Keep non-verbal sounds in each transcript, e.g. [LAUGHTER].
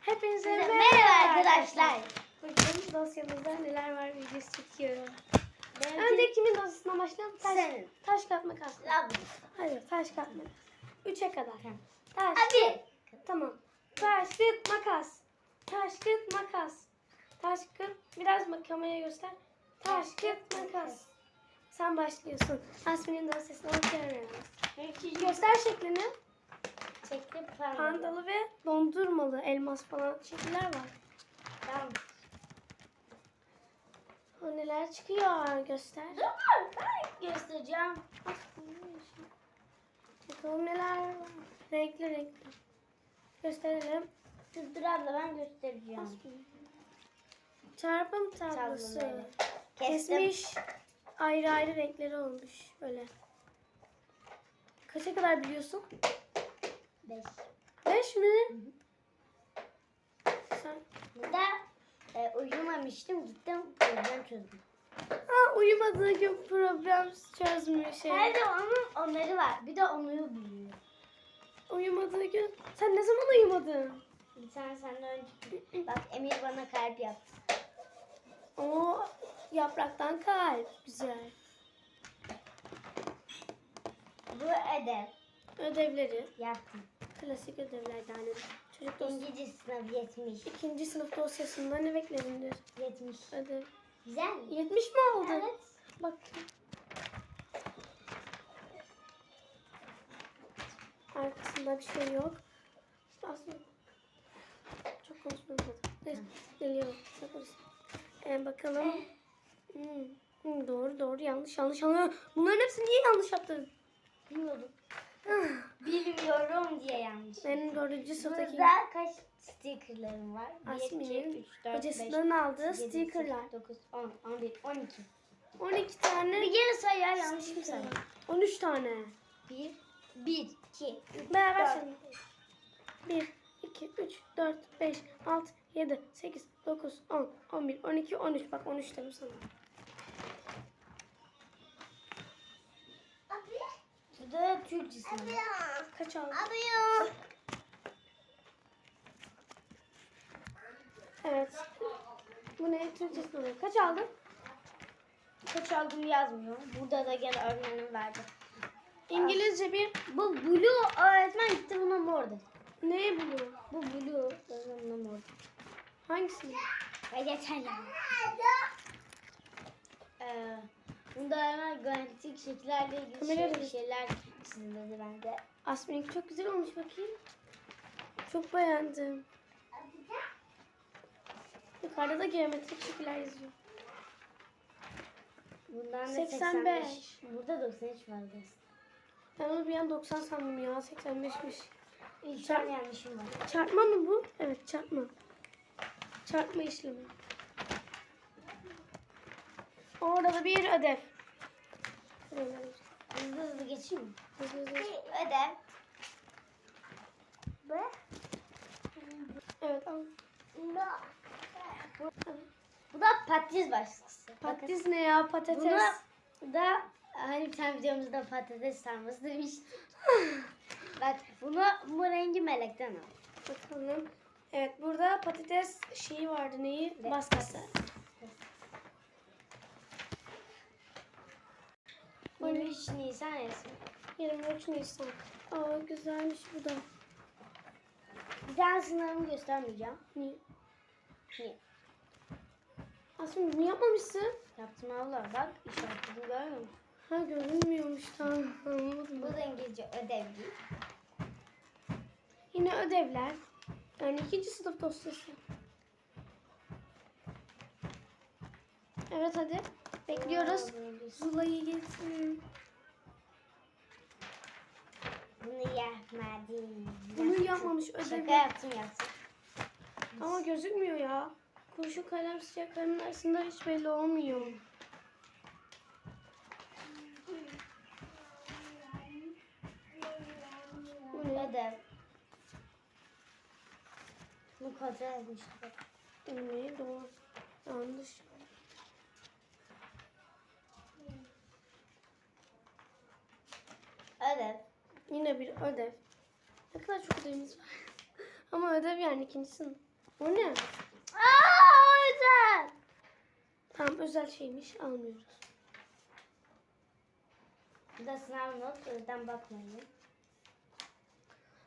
Hepinize Merhaba merhaba arkadaşlar. Bugün dosyamızda neler var videosu çekiyorum. Önce Önce kimin dosyasından başlayalım? Taş, Senin. taş kağıt makas. Abi. Hayır taş kağıt makas. Üçe kadar. Taş. Abi. Tamam. Taş kağıt makas. Taş kağıt makas. Taş kağıt. Biraz kameraya göster. Taş kağıt makas. Sen başlıyorsun. Asmin'in dosyasına bakıyorum. Göster şeklini. Çektim pandalı. Pandalı ve dondurmalı elmas falan şekiller var. Tamam. O neler çıkıyor göster. Dur ben göstereceğim. Bakalım neler var. Renkli renkli. Gösterelim. Dur, abla ben göstereceğim. Çarpım tablosu. Kesmiş. Ayrı ayrı renkleri olmuş. Böyle. Kaça kadar biliyorsun? Beş. Beş mi? Sen... Burada e, uyumamıştım. Gittim problem çözdüm. Ha uyumadığı gün problem çözmüş şey. Her de onun onları var. Bir de onu biliyor. Uyumadığı gün. Sen ne zaman uyumadın? Bir tane senden önce. Bak Emir bana kalp yaptı. O yapraktan kalp. Güzel. Bu ödev. Ödevleri. Yaptım. Klasik ödevlerden. Çocuk dosyası. İngilizce sınav 70. İkinci sınıf dosyasında ne beklenir? 70. Ödev. Güzel mi? 70 mi aldın? Evet. Bak. Arkasında bir şey yok. Aslında çok konuşmadım. Neyse geliyor. Bakarız. Ee, bakalım. Hmm. Hmm, doğru doğru yanlış yanlış yanlış. Bunların hepsini niye yanlış yaptın? Bilmiyordum. Bilmiyorum yanlış. Benim dördüncü sınıftaki Burada kaç stickerlarım var? 1, 2, Asmin'in 3, 4, 5, hocasından aldığı stickerlar. 9, 10, 11, 12. 12 tane. Bir geri say ya yanlış mı saydım? 13 tane. 1, 1, 2, 3, Beraber 4, sayalım. 1, 2, 3, 4, 5, 6, 7, 8, 9, 10, 11, 12, 13. Bak 13 dedim sana. Bu da Türkçe sınavı. Kaç aldın? Abi Evet. Bu ne? Türkçe sınavı. Kaç aldın? Kaç aldım yazmıyor. Burada da gene öğretmenim verdi. İngilizce bir Bu blue öğretmen gitti buna mordu. neye buluyor? Bu blue öğretmen buna mordu. Hangisini? Ay yeter ya. Ee, bunda hemen genetik şekillerle ilgili Kameraya şey- şeyler çizildi bende. Asmin'inki çok güzel olmuş bakayım. Çok beğendim. Yukarıda da geometrik şekiller yazıyor. Bundan da 85. 85. Burada 93 vardı. Ben onu bir an 90 sandım ya. 85'miş. İlk yanlışım var. Çarpma mı bu? Evet çarpma. Çarpma işlemi. Orada da bir ödev. Hızlı hızlı geçeyim mi? Hızlı hızlı. Ödev. Bu? Evet al. Bu da patates. Bakın. Patates ne ya patates? Buna da hani bir tane videomuzda patates sarması demiş. [SIGHS] Bak bunu bu rengi melekten al. Bakalım. Evet burada patates şeyi vardı neyi? Ve- Baskısı. 23 Nisan resmi. 23 Nisan. Aa güzelmiş bu da. Bir tane sınavımı göstermeyeceğim. Niye? Niye? Aslında bunu yapmamışsın. Yaptım abla bak işaretledim görmüyor musun? Ha görünmüyormuş tamam anladım. Bu da İngilizce ödev değil. Yine ödevler. Yani ikinci sınıf dosyası. Evet hadi. Bekliyoruz. Zula'yı getirin. Bunu yapmadım. Bunu yapmamış ödev. Şaka yaptım yaptım. Ama gözükmüyor ya. Kurşun kalem sıcaklarının arasında hiç belli olmuyor. Bu? Ödev. Bunu kontrol etmiştim. Bu ne? Doğru. Yanlış. Ödev. Yine bir ödev. Ne kadar çok ödevimiz var. [LAUGHS] Ama ödev yani ikinci sınıf. O ne? Aa özel. Tamam özel şeymiş almıyoruz. Bu da sınav not. O yüzden bakmayın.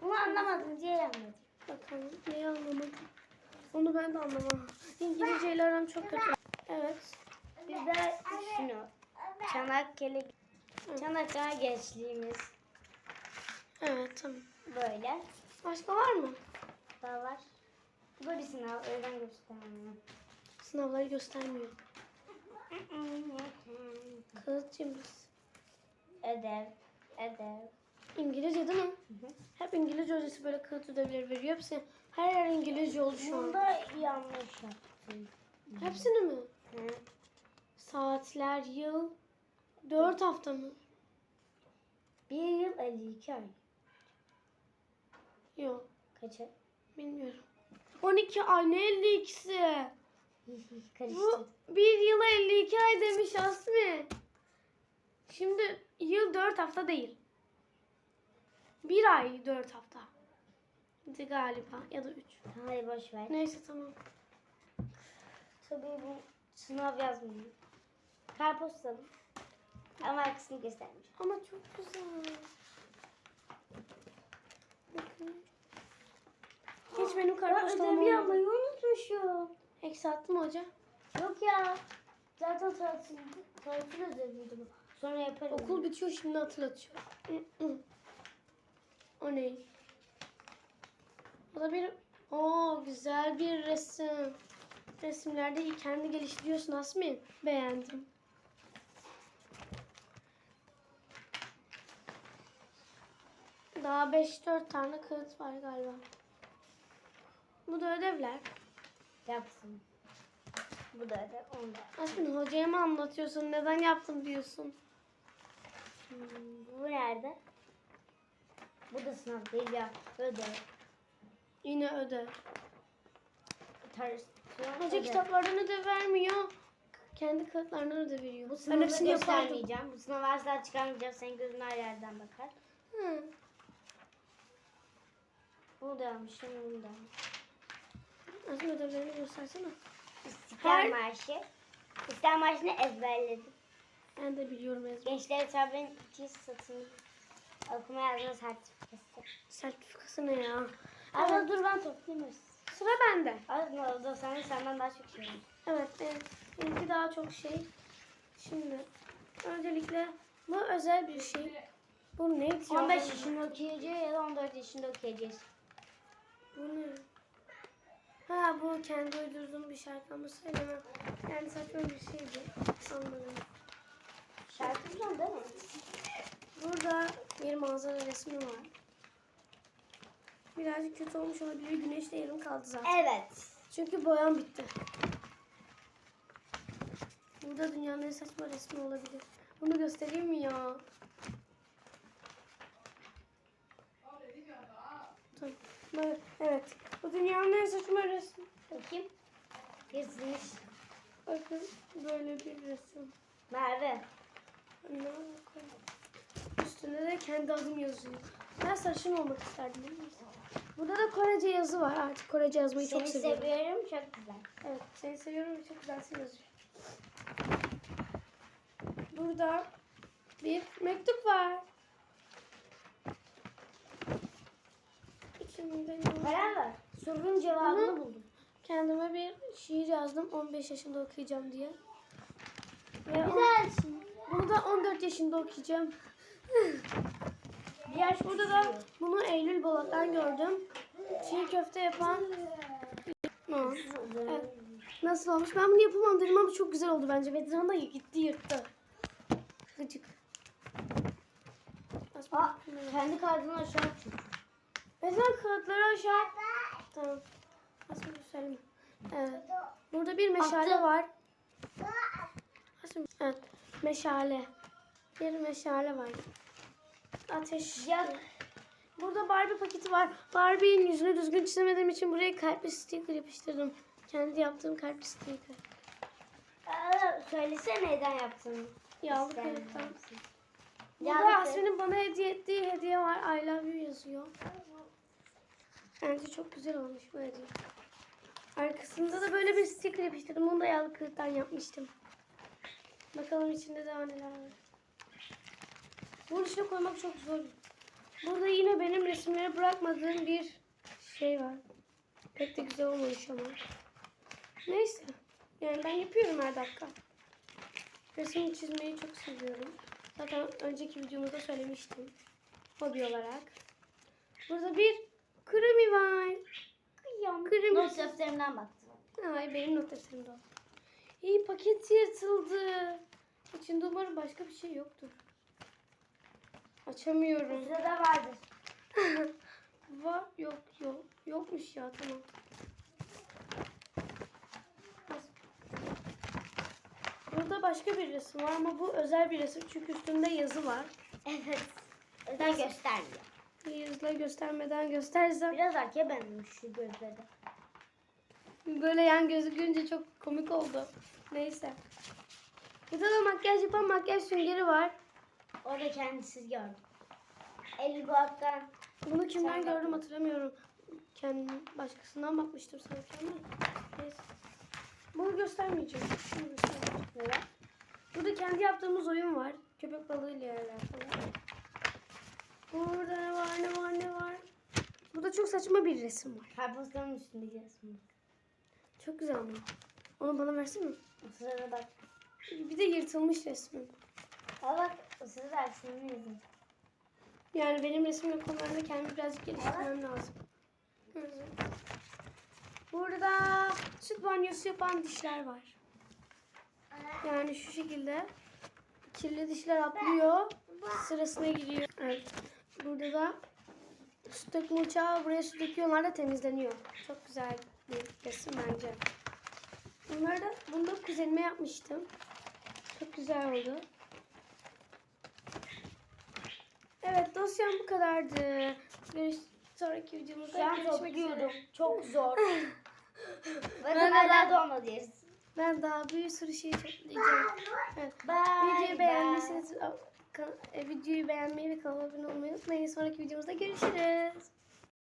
Bunu anlamadım diye yapmadım. Bakalım neyi anlamadım. Onu ben de anlamam. İngilizceyle aram çok kötü. Evet. Bir de şunu. Çanakkale Çanakkale gençliğimiz Evet tamam. böyle. Başka var mı? Daha var. Bu da bir sınav. Öğren göstermiyor. Sınavları göstermiyor. Kağıtçımız. Ödev. Ödev. İngilizce değil mi? Hep İngilizce hocası böyle kağıt ödevleri veriyor. Hepsi her yer İngilizce oldu şu an. Bunda yanlış yaptım. Hepsini mi? Hı. Saatler, yıl, dört hafta mı? Bir yıl 52 ay. Yok, Kaç ay? bilmiyorum. 12 ay ne 52'si? Karıştırdım. [LAUGHS] Bu bir yıla 52 ay demiş Asmi. Şimdi yıl 4 hafta değil. Bir ay 4 hafta. Galiba ya da 3. Hayır boş ver. Neyse tamam. Tabii bu sınav yazmıyor. Karpostalım. Ama arkasını göstermiş. Ama çok güzel. Bakın. Hiç benim kartpostalım ödevi olmadı. yapmayı unutmuşum. Eksi attı mı hoca? Yok ya. Zaten tatil, tatil ödeviydi bu. Sonra yaparım. Okul bitiyor şimdi hatırlatıyor. [CLEARS THROAT] o ne? O da bir o güzel bir resim. Resimlerde iyi kendi geliştiriyorsun Asmi. Beğendim. Daha 5-4 tane kağıt var galiba. Bu da ödevler. Yapsın. Bu da ödev. Onu da. Asmin hocaya mı anlatıyorsun? Neden yaptım diyorsun? Hmm, bu nerede? Bu da sınav değil ya. Ödev. Yine ödev. Tarz. Hoca kitaplardan ödev vermiyor. Kendi kağıtlarından ödev veriyor. Bu Ben sınavı yapardım. göstermeyeceğim. Bu sınavı asla çıkarmayacağım. Senin gözün her yerden bakar. Hı. Bunu da almışım. Bunu da almışım. Asmin ödevlerini göstersene. İstiklal Her- Marşı. İstiklal Marşı'nı ezberledim. Ben de biliyorum ezber. Gençler Tabi'nin iki satın okuma yazma sertifikası. Sertifikası ne ya? Ama dur ben toplayayım. Sıra bende. Aslında o da sana senden daha çok şey var. Evet, evet. Benimki daha çok şey. Şimdi öncelikle bu özel bir şey. Bu ne? 15 yaşında okuyacağız ya da 14 yaşında okuyacağız. Bu ne? Ha bu kendi uydurduğum bir şarkı ama söylemem. Yani saçma bir şeydi. Anladım. Şarkı biliyorsun değil mi? Burada bir manzara resmi var. Birazcık kötü olmuş olabilir. Güneşte yarım kaldı zaten. Evet. Çünkü boyam bitti. Burada dünyanın en saçma resmi olabilir. Bunu göstereyim mi ya? Tamam. Evet. Bu dünyanın en saçma resmi. Bakayım. Yazılmış. Bakın böyle bir resim. Merve. Ne alaka? Üstünde de kendi adım yazıyor. Ben sarışın olmak isterdim biliyor musun? Burada da Korece yazı var. Artık Korece yazmayı Seni çok seviyorum. seviyorum. Çok güzel. Evet, seni seviyorum çok güzelsin yazıyor. Burada bir mektup var. İçinde ne var? Karar ver. Sorunun cevabını Hı. buldum. Kendime bir şiir yazdım 15 yaşında okuyacağım diye. Ve Güzel. bunu da 14 yaşında okuyacağım. Bir yaş Burada da bunu Eylül Bolat'tan gördüm. Çiğ köfte yapan. Evet. Nasıl olmuş? Ben bunu yapamam dedim ama çok güzel oldu bence. Bedran da gitti yırttı. Gıcık. Aa, kendi kartını aşağı tut. Bedran kağıtları aşağı. Tamam. Asma söyleme. Evet. Burada bir meşale Attım. var. Asma. Evet. Meşale. Bir meşale var. Ateş. Yak. Burada Barbie paketi var. Barbie'nin yüzünü düzgün çizemediğim için buraya kalpli sticker yapıştırdım. Kendi yaptığım kalpli sticker. Aa, söylesene neden yaptın. Yağlı misin? Burada Asmin'in bana hediye ettiği hediye var. I love you yazıyor. Bence çok güzel olmuş bu hediye. Arkasında da böyle bir sticker yapıştırdım. Bunu da yağlı kağıttan yapmıştım. Bakalım içinde daha neler var. Bunun içine koymak çok zor. Burada yine benim resimleri bırakmadığım bir şey var. Pek de güzel olmamış ama. Neyse. Yani ben yapıyorum her dakika. Resim çizmeyi çok seviyorum. Zaten önceki videomda söylemiştim. Hobi olarak. Burada bir kremi var. Kıyam. Kremi. Not defterimden baktım. Ay benim not defterimde o. İyi paket yırtıldı. İçinde umarım başka bir şey yoktur. Açamıyorum. Sırada vardır. [LAUGHS] Var yok yok. Yokmuş ya tamam. Burada başka bir resim var ama bu özel bir resim çünkü üstünde yazı var. Evet. Özel göstermiyor. Yazıla göstermeden göstersem Biraz arkaya benzemiş şu gözleri. böyle yan gözükünce çok komik oldu. Neyse. Burada da makyaj yapan makyaj süngeri var. Orada kendisiz gördüm. Eli Goat'tan. Bunu kimden Sen gördüm hatırlamıyorum. Kendim başkasından bakmıştım sanki ama. Neyse. Bunu göstermeyeceğim. Şunu göstereceğim. Neden? Burada kendi yaptığımız oyun var. Köpek balığıyla alakalı. Burada ne var ne var ne var. Burada çok saçma bir resim var. Karpuzların üstündeki resim. Çok güzel ama. Onu bana versene. O sırada bak. Bir de yırtılmış resmim. Al bak. O sırada resmini yazın. Yani benim resim konularında kendimi birazcık geliştirmem lazım. Burada süt banyosu yapan dişler var. Yani şu şekilde kirli dişler atlıyor. Sırasına giriyor. Evet. Burada da su dökme uçağı buraya su döküyorlar da temizleniyor. Çok güzel bir resim bence. Bunları da bunu da kuzenime yapmıştım. Çok güzel oldu. Evet dosyam bu kadardı. Görüş sonraki videomuzda Şu an görüşmek üzere. Çok zor. [LAUGHS] Ben hala de- dolma deriz. Ben daha bir sürü şey toplayacağım. Evet. Bye. Videoyu beğendiyseniz videoyu beğenmeyi ve kanala abone olmayı unutmayın. Sonraki videomuzda görüşürüz.